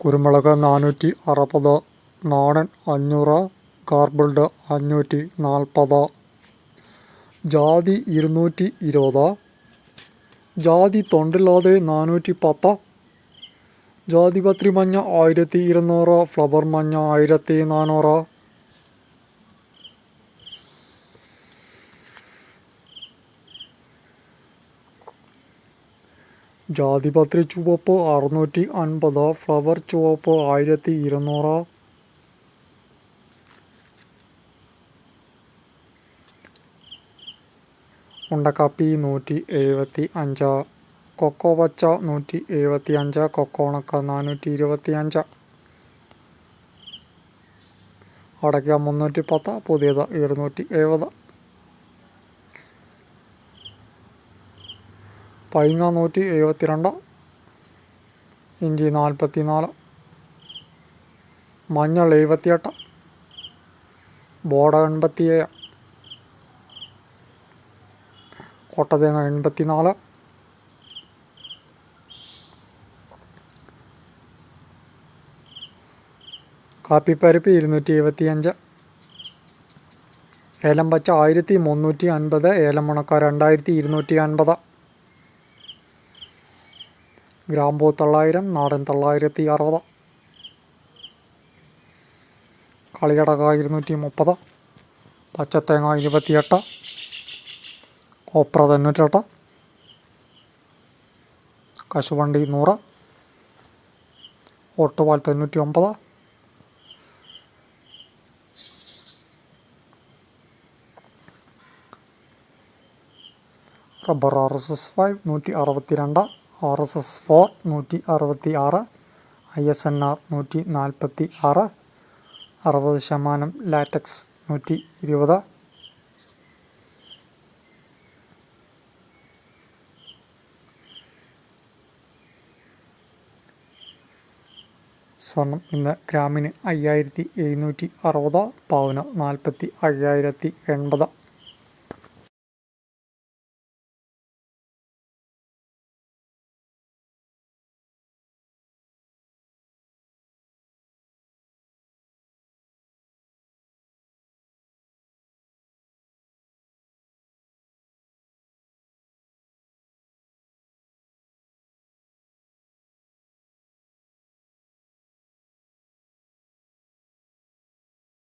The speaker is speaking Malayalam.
കുരുമുളക് നാനൂറ്റി അറുപത് നാടൻ അഞ്ഞൂറ് കാർബിൾഡ് അഞ്ഞൂറ്റി നാൽപ്പത്. ജാതി ഇരുന്നൂറ്റി ഇരുപത്. ജാതി തൊണ്ടില്ലാതെ നാനൂറ്റി പത്ത്. ജാതിപത്രി മഞ്ഞ ആയിരത്തി ഇരുന്നൂറ് ഫ്ലവർ മഞ്ഞ ആയിരത്തി നാനൂറ്. ജാതിപത്രി ചുവപ്പ് അറുന്നൂറ്റി അൻപത് ഫ്ലവർ ചുവപ്പ് ആയിരത്തി ഇരുന്നൂറ്. ഉണ്ടക്കാപ്പി നൂറ്റി എഴുപത്തി അഞ്ച് കൊക്കോ പച്ച നൂറ്റി എഴുപത്തി അഞ്ച് കൊക്കോ ഉണക്ക നാനൂറ്റി ഇരുപത്തി അഞ്ച്. അടയ്ക്ക മുന്നൂറ്റി പത്ത് പുതിയത് ഇരുന്നൂറ്റി എഴുപത്. പൈങ്ങ നൂറ്റി എഴുപത്തിരണ്ട്. ഇഞ്ചി നാൽപ്പത്തി നാല് മഞ്ഞൾ എഴുപത്തിയെട്ട്. ബോഡ എൺപത്തിയേഴ്. കൊട്ടതേങ്ങ എൺപത്തി നാല് കാപ്പിപ്പരിപ്പ് ഇരുന്നൂറ്റി എഴുപത്തി അഞ്ച് ഏലം പച്ച ആയിരത്തി മുന്നൂറ്റി അൻപത് ഏലം ഉണക്ക രണ്ടായിരത്തി ഇരുന്നൂറ്റി അൻപത് ഗ്രാമ്പൂ തൊള്ളായിരം നാടൻ തൊള്ളായിരത്തി അറുപത്. കളിയടക ഇരുന്നൂറ്റി മുപ്പത്. പച്ചത്തേങ്ങ ഇരുപത്തിയെട്ട്. കോപ്ര തൊണ്ണൂറ്റെട്ട് കശുവണ്ടി നൂറ്. ഒട്ടുപാൽ തൊണ്ണൂറ്റി ഒമ്പത് rubber R S S five നൂറ്റി അറുപത്തി രണ്ട് ആർ എസ് എസ് ഫോർ നൂറ്റി അറുപത്തി ആറ് ഐ എസ് എൻ ആർ നൂറ്റി നാൽപ്പത്തി ആറ് അറുപത് ശതമാനം ലാറ്റക്സ് നൂറ്റി ഇരുപത് സ്വർണം ഇന്ന് ഗ്രാമിന് അയ്യായിരത്തി എഴുന്നൂറ്റി അറുപത് പവന് നാൽപ്പത്തി അയ്യായിരത്തി എൺപത്.